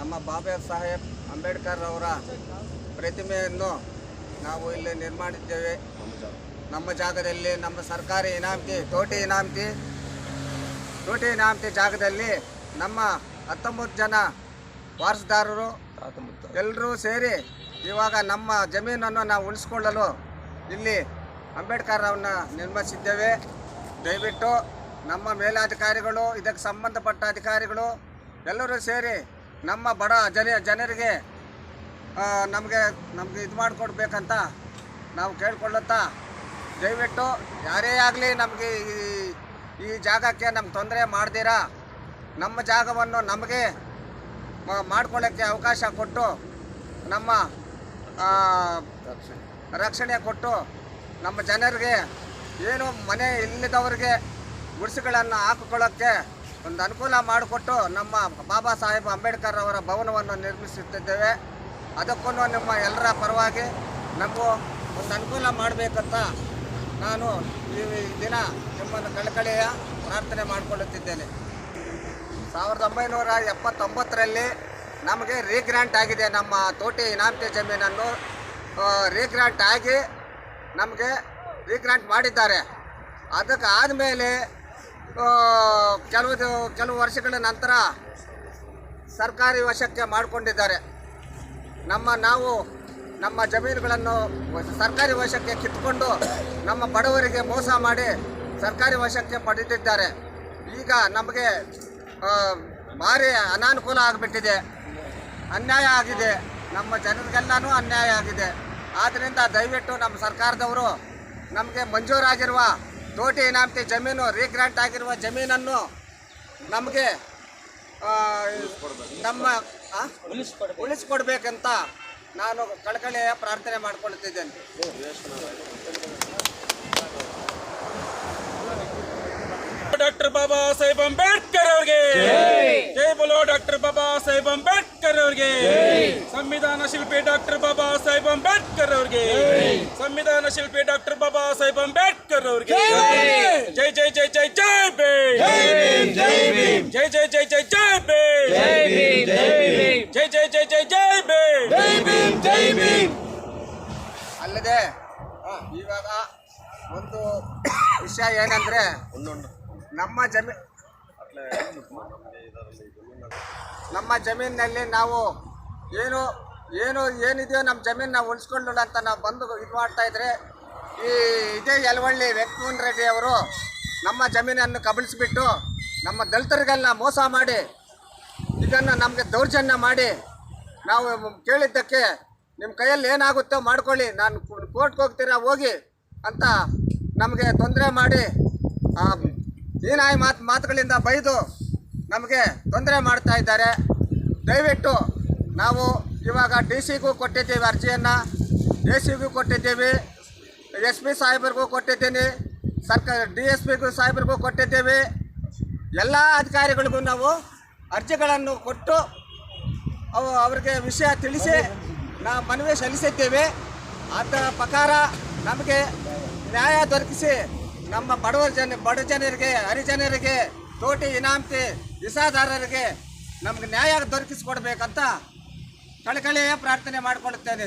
ನಮ್ಮ ಬಾಬಾ ಸಾಹೇಬ್ ಅಂಬೇಡ್ಕರ್ ಅವರ ಪ್ರತಿಮೆಯನ್ನು ನಾವು ಇಲ್ಲಿ ನಿರ್ಮಾಣಿದ್ದೇವೆ. ನಮ್ಮ ಜಾಗದಲ್ಲಿ, ನಮ್ಮ ಸರ್ಕಾರಿ ಇನಾಮತಿ, ತೋಟಿ ಇನಾಮತಿ ತೋಟಿ ಇನಾಮತಿ ಜಾಗದಲ್ಲಿ ನಮ್ಮ ಹತ್ತೊಂಬತ್ತು ಜನ ವಾರಸುದಾರರು ಎಲ್ಲರೂ ಸೇರಿ ಇವಾಗ ನಮ್ಮ ಜಮೀನನ್ನು ನಾವು ಉಳಿಸ್ಕೊಳ್ಳಲು ಇಲ್ಲಿ ಅಂಬೇಡ್ಕರ್ ಅವನ್ನ ನಿರ್ಮಿಸಿದ್ದೇವೆ. ದಯವಿಟ್ಟು ನಮ್ಮ ಮೇಲಾಧಿಕಾರಿಗಳು, ಇದಕ್ಕೆ ಸಂಬಂಧಪಟ್ಟ ಅಧಿಕಾರಿಗಳು ಎಲ್ಲರೂ ಸೇರಿ ನಮ್ಮ ಬಡ ಜನ ಜನರಿಗೆ ನಮಗೆ ನಮಗೆ ಇದು ಮಾಡಿಕೊಡ್ಬೇಕಂತ ನಾವು ಕೇಳ್ಕೊಳ್ಳುತ್ತಾ, ದಯವಿಟ್ಟು ಯಾರೇ ಆಗಲಿ ನಮಗೆ ಈ ಈ ಜಾಗಕ್ಕೆ ನಮ್ಗೆ ತೊಂದರೆ ಮಾಡ್ದಿರಾ, ನಮ್ಮ ಜಾಗವನ್ನು ನಮಗೆ ಮಾಡ್ಕೊಳ್ಳೋಕ್ಕೆ ಅವಕಾಶ ಕೊಟ್ಟು, ನಮ್ಮ ರಕ್ಷಣೆ ಕೊಟ್ಟು, ನಮ್ಮ ಜನರಿಗೆ ಏನು ಮನೆ ಇಲ್ಲದವ್ರಿಗೆ ಗುಡಿಸುಗಳನ್ನು ಹಾಕಿಕೊಳ್ಳೋಕ್ಕೆ ಒಂದು ಅನುಕೂಲ ಮಾಡಿಕೊಟ್ಟು ನಮ್ಮ ಬಾಬಾ ಸಾಹೇಬ್ ಅಂಬೇಡ್ಕರ್ ಅವರ ಭವನವನ್ನು ನಿರ್ಮಿಸುತ್ತಿದ್ದೇವೆ. ಅದಕ್ಕೂ ನಿಮ್ಮ ಎಲ್ಲರ ಪರವಾಗಿ ನಮಗೂ ಒಂದು ಅನುಕೂಲ ಮಾಡಬೇಕಂತ ನಾನು ಈ ದಿನ ನಿಮ್ಮನ್ನು ಕಳಕಳಿಯ ಪ್ರಾರ್ಥನೆ ಮಾಡಿಕೊಳ್ಳುತ್ತಿದ್ದೇನೆ. ಸಾವಿರದ ಒಂಬೈನೂರ ಎಪ್ಪತ್ತೊಂಬತ್ತರಲ್ಲಿ ನಮಗೆ ರೀಗ್ರ್ಯಾಂಟ್ ಆಗಿದೆ ನಮ್ಮ ತೋಟಿ ಇನಾಮತಿ ಜಮೀನನ್ನು. ರೀಗ್ರ್ಯಾಂಟ್ ಆಗಿ ನಮಗೆ ರೀಗ್ರ್ಯಾಂಟ್ ಮಾಡಿದ್ದಾರೆ. ಅದಕ್ಕೆ ಆದಮೇಲೆ ಕೆಲವು ಕೆಲವು ವರ್ಷಗಳ ನಂತರ ಸರ್ಕಾರಿ ವಶಕ್ಕೆ ಮಾಡಿಕೊಂಡಿದ್ದಾರೆ. ನಮ್ಮ ನಾವು, ನಮ್ಮ ಜಮೀನುಗಳನ್ನು ಸರ್ಕಾರಿ ವಶಕ್ಕೆ ಕಿತ್ಕೊಂಡು ನಮ್ಮ ಬಡವರಿಗೆ ಮೋಸ ಮಾಡಿ ಸರ್ಕಾರಿ ವಶಕ್ಕೆ ಪಡೆದಿದ್ದಾರೆ. ಈಗ ನಮಗೆ ಭಾರಿ ಅನಾನುಕೂಲ ಆಗಿಬಿಟ್ಟಿದೆ. ಅನ್ಯಾಯ ಆಗಿದೆ. ನಮ್ಮ ಜನರಿಗೆಲ್ಲನೂ ಅನ್ಯಾಯ ಆಗಿದೆ. ಆದ್ದರಿಂದ ದಯವಿಟ್ಟು ನಮ್ಮ ಸರ್ಕಾರದವರು ನಮಗೆ ಮಂಜೂರಾಗಿರುವ ತೋಟಿ ಇನಾಮತಿ ಜಮೀನು ರೀಗ್ರಾಂಟ್ ಆಗಿರುವ ಜಮೀನನ್ನು ನಮಗೆ ನಮ್ಮ? ಉಳಿಸ್ಕೊಡ್ಬೇಕಂತ ನಾನು ಕಳಕಳಿಯ ಪ್ರಾರ್ಥನೆ ಮಾಡ್ಕೊಳ್ತಿದ್ದೇನೆ. ಡಾಕ್ಟರ್ ಬಾಬಾ ಸಾಹೇಬ್ ಅಂಬೇಡ್ಕರ್ ಅವ್ರಿಗೆ. ಜೈ ಬೋಲೋ ಡಾಕ್ಟರ್ ಬಾಬಾ ಸಾಹೇಬ್ ಅಂಬೇಡ್ಕರ್. ಅವ್ರಿಗೆ ಸಂವಿಧಾನ ಶಿಲ್ಪಿ ಡಾಕ್ಟರ್ ಬಾಬಾ ಸಾಹೇಬ್ ಅಂಬೇಡ್ಕರ್ ಅವ್ರಿಗೆ ಸಂವಿಧಾನ ಶಿಲ್ಪಿ ಡಾಕ್ಟರ್ ಬಾಬಾ ಸಾಹೇಬ್ ಅಂಬೇಡ್ಕರ್ ಅವ್ರಿಗೆ ಜೈ ಜೈ ಜೈ ಜೈ ಜೈ ಬೇ ಜೈ ಜೈ ಜೈ ಜೈ ಜೈ ಬೇ ಜೈ ಜೈ ಜೈ ಜೈ ಜೈ ಬೇ ಅಲ್ಲದೆ ಇವಾಗ ಒಂದು ವಿಷಯ ಏನಂದ್ರೆ ನಮ್ಮ ಜಮೀ ನಮ್ಮ ಜಮೀನಿನಲ್ಲಿ ನಾವು ಏನು ಏನು, ಏನಿದೆಯೋ ನಮ್ಮ ಜಮೀನು ನಾವು ಉಳಿಸ್ಕೊಳ್ಳೋಣ ಅಂತ ನಾವು ಬಂದು ಇದು ಮಾಡ್ತಾ ಇದ್ರೆ, ಈ ಇದೇ ಯಲವಳ್ಳಿ ವೆಂಕಟಮೋಹನ್ ರೆಡ್ಡಿ ಅವರು ನಮ್ಮ ಜಮೀನನ್ನು ಕಬಳಿಸ್ಬಿಟ್ಟು ನಮ್ಮ ದಲಿತರಿಗೆಲ್ಲ ಮೋಸ ಮಾಡಿ, ಇದನ್ನು ನಮಗೆ ದೌರ್ಜನ್ಯ ಮಾಡಿ, ನಾವು ಕೇಳಿದ್ದಕ್ಕೆ ನಿಮ್ಮ ಕೈಯಲ್ಲಿ ಏನಾಗುತ್ತೋ ಮಾಡ್ಕೊಳ್ಳಿ, ನಾನು ಕೋರ್ಟ್ಗೆ ಹೋಗ್ತೀರಾ, ಹೋಗಿ ಅಂತ ನಮಗೆ ತೊಂದರೆ ಮಾಡಿ ಏನಾಯ್ ಮಾತು, ಮಾತುಗಳಿಂದ ಬೈದು ನಮಗೆ ತೊಂದರೆ ಮಾಡ್ತಾ ಇದ್ದಾರೆ. ದಯವಿಟ್ಟು ನಾವು ಇವಾಗ ಡಿ ಸಿಗೂ ಕೊಟ್ಟಿದ್ದೀವಿ ಅರ್ಜಿಯನ್ನು. ಎ ಸಿಗೂ ಕೊಟ್ಟಿದ್ದೀವಿ. ಎಸ್ ಪಿ ಸಾಹೇಬ್ರಿಗೂ ಕೊಟ್ಟಿದ್ದೀನಿ. ಸರ್ಕಾರ ಡಿ ಎಸ್ ಪಿಗೂ ಸಾಹೇಬ್ರಿಗೂ ಕೊಟ್ಟಿದ್ದೀವಿ. ಎಲ್ಲ ಅಧಿಕಾರಿಗಳಿಗೂ ನಾವು ಅರ್ಜಿಗಳನ್ನು ಕೊಟ್ಟು ಅವು, ಅವರಿಗೆ ವಿಷಯ ತಿಳಿಸಿ ನಾವು ಮನವಿ ಸಲ್ಲಿಸಿದ್ದೇವೆ. ಅದರ ಪ್ರಕಾರ ನಮಗೆ ನ್ಯಾಯ ದೊರಕಿಸಿ ನಮ್ಮ ಬಡವ ಜನ, ಬಡ ಜನರಿಗೆ ಹರಿಜನರಿಗೆ ತೋಟಿ ಇನಾಮತಿ ವಿಸಾದಾರರಿಗೆ ನಮ್ಗೆ ನ್ಯಾಯ ದೊರಕಿಸಿಕೊಡ್ಬೇಕಂತ ಕಳಕಳಿಯ ಪ್ರಾರ್ಥನೆ ಮಾಡಿಕೊಳ್ಳುತ್ತೇನೆ.